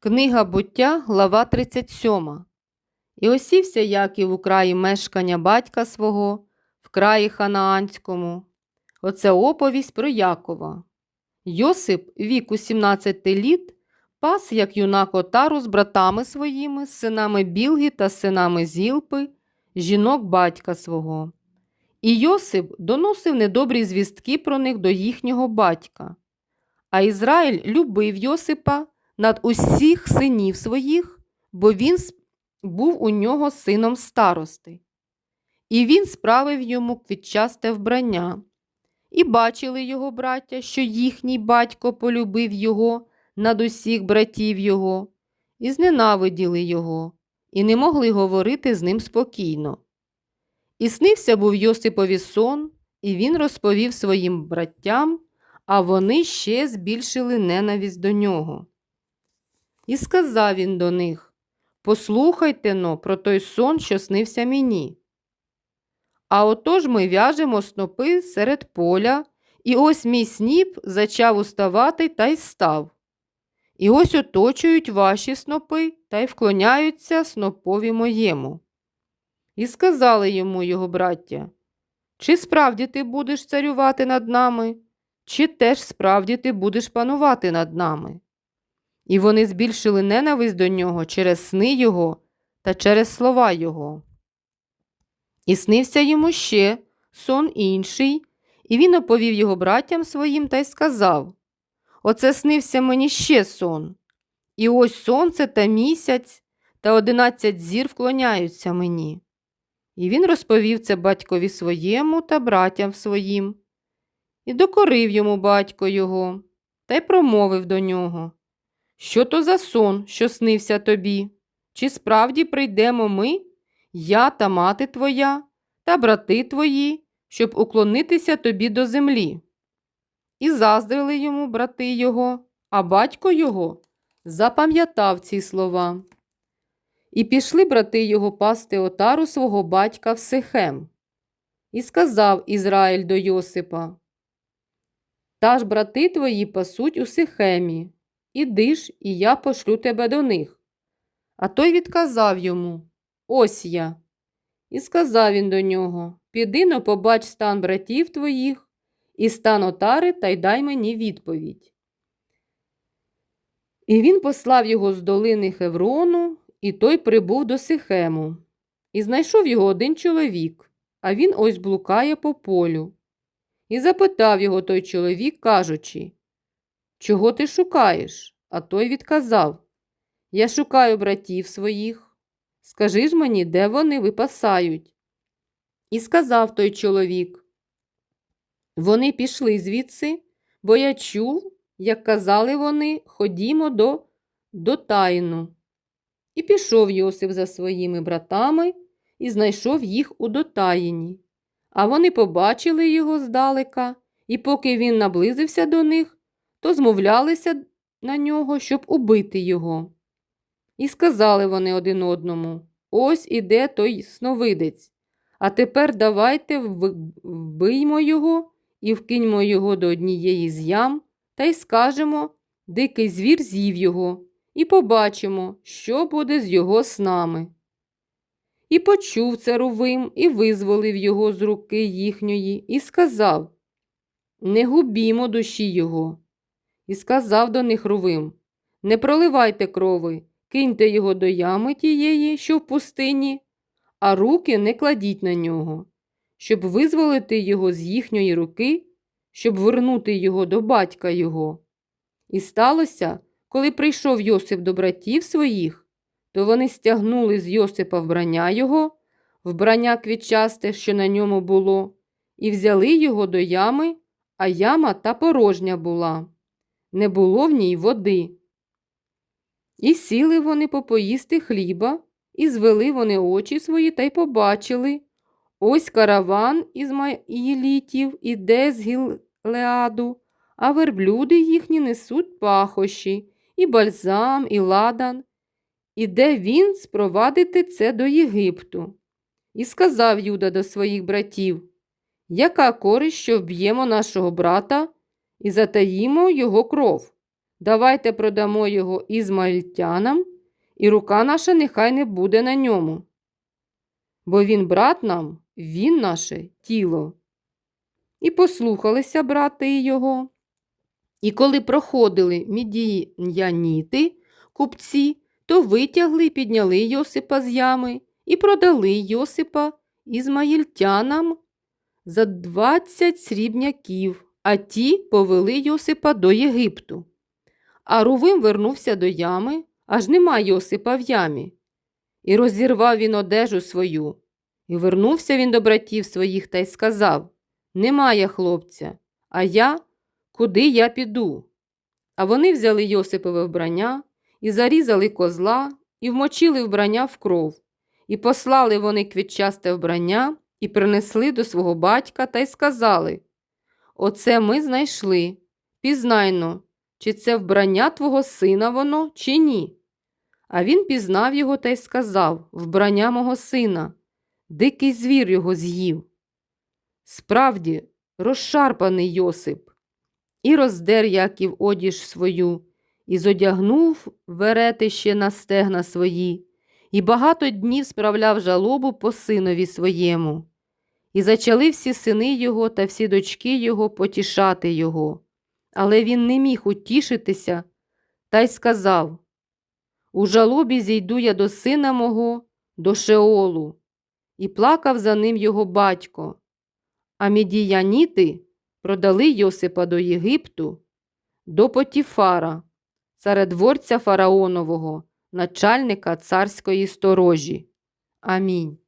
Книга буття, глава 37. І осівся Яків у краї мешкання батька свого, в краї Ханаанському. Оце оповість про Якова. Йосип, віку 17 літ, пас, як юнак отару з братами своїми, з синами Білги та синами Зілпи, жінок батька свого. І Йосип доносив недобрі звістки про них до їхнього батька. А Ізраїль любив Йосипа над усіх синів своїх, бо він був у нього сином старости. І він справив йому квітчасте вбрання. І бачили його браття, що їхній батько полюбив його над усіх братів його, і зненавиділи його, і не могли говорити з ним спокійно. І снився був Йосипові сон, і він розповів своїм браттям, а вони ще збільшили ненависть до нього. І сказав він до них Послухайте но про той сон, що снився мені. А отож ми в'яжемо снопи серед поля, і ось мій сніп зачав уставати та й став. І ось оточують ваші снопи та й вклоняються снопові моєму. І сказали йому його браття, чи справді ти будеш царювати над нами, чи теж справді ти будеш панувати над нами? І вони збільшили ненависть до нього через сни його та через слова його. І снився йому ще сон інший, і він оповів його братям своїм та й сказав Оце снився мені ще сон. І ось сонце та місяць та одинадцять зір вклоняються мені. І він розповів це батькові своєму та братям своїм. І докорив йому батько його, та й промовив до нього. Що то за сон, що снився тобі? Чи справді прийдемо ми, я та мати твоя, та брати твої, щоб уклонитися тобі до землі? І заздрили йому брати його, а батько його запам'ятав ці слова. І пішли брати його пасти отару свого батька в Сихем. І сказав Ізраїль до Йосипа: Та ж брати твої пасуть у Сихемі, Іди ж, і я пошлю тебе до них. А той відказав йому Ось я. І сказав він до нього Піди но побач стан братів твоїх і стан отари та й дай мені відповідь. І він послав його з долини Хеврону, і той прибув до Сихему. І знайшов його один чоловік, а він ось блукає по полю. І запитав його той чоловік, кажучи Чого ти шукаєш? А той відказав Я шукаю братів своїх. Скажи ж мені, де вони випасають. І сказав той чоловік. Вони пішли звідси, бо я чув, як казали вони, ходімо до Дотайну. І пішов Йосип за своїми братами і знайшов їх у Дотаїні. А вони побачили його здалека, і поки він наблизився до них, то змовлялися на нього, щоб убити його. І сказали вони один одному ось іде той сновидець. А тепер давайте вбиймо його і вкиньмо його до однієї з ям та й скажемо, дикий звір з'їв його, і побачимо, що буде з його снами. І почув це Рувим і визволив його з руки їхньої, і сказав Не губімо душі його. І сказав до них Рувим Не проливайте крови, киньте його до ями тієї, що в пустині, а руки не кладіть на нього, щоб визволити його з їхньої руки, щоб вернути його до батька його. І сталося, коли прийшов Йосип до братів своїх, то вони стягнули з Йосипа вбрання його, вбрання квітчасте, що на ньому було, і взяли його до ями, а яма та порожня була не було в ній води. І сіли вони попоїсти хліба, і звели вони очі свої та й побачили. Ось караван ізмаїлітів іде з Гілеаду, а верблюди їхні несуть пахощі, і бальзам, і ладан. Іде він спровадити це до Єгипту. І сказав Юда до своїх братів, яка користь, що вб'ємо нашого брата і затаїмо його кров. Давайте продамо його ізмаїльтянам, і рука наша нехай не буде на ньому. Бо він брат нам, він наше тіло. І послухалися брати його. І коли проходили мідіяніти, купці, то витягли і підняли Йосипа з ями і продали Йосипа ізмаїльтянам за двадцять срібняків, а ті повели Йосипа до Єгипту. А Рувим вернувся до ями, аж нема Йосипа в ямі. І розірвав він одежу свою. І вернувся він до братів своїх та й сказав Немає хлопця, а я куди я піду? А вони взяли Йосипове вбрання і зарізали козла, і вмочили вбрання в кров, і послали вони квітчасте вбрання і принесли до свого батька та й сказали Оце ми знайшли. Пізнайно, чи це вбрання твого сина воно, чи ні. А він пізнав його та й сказав Вбрання мого сина, дикий звір його з'їв. Справді, розшарпаний Йосип. І роздер Яків одіж свою, і зодягнув веретище на стегна свої, і багато днів справляв жалобу по синові своєму. І зачали всі сини його та всі дочки його потішати його. Але він не міг утішитися, та й сказав У жалобі зійду я до сина мого, до Шеолу, і плакав за ним його батько. А мідіяніти продали Йосипа до Єгипту, до Потіфара, царедворця фараонового, начальника царської сторожі. Амінь.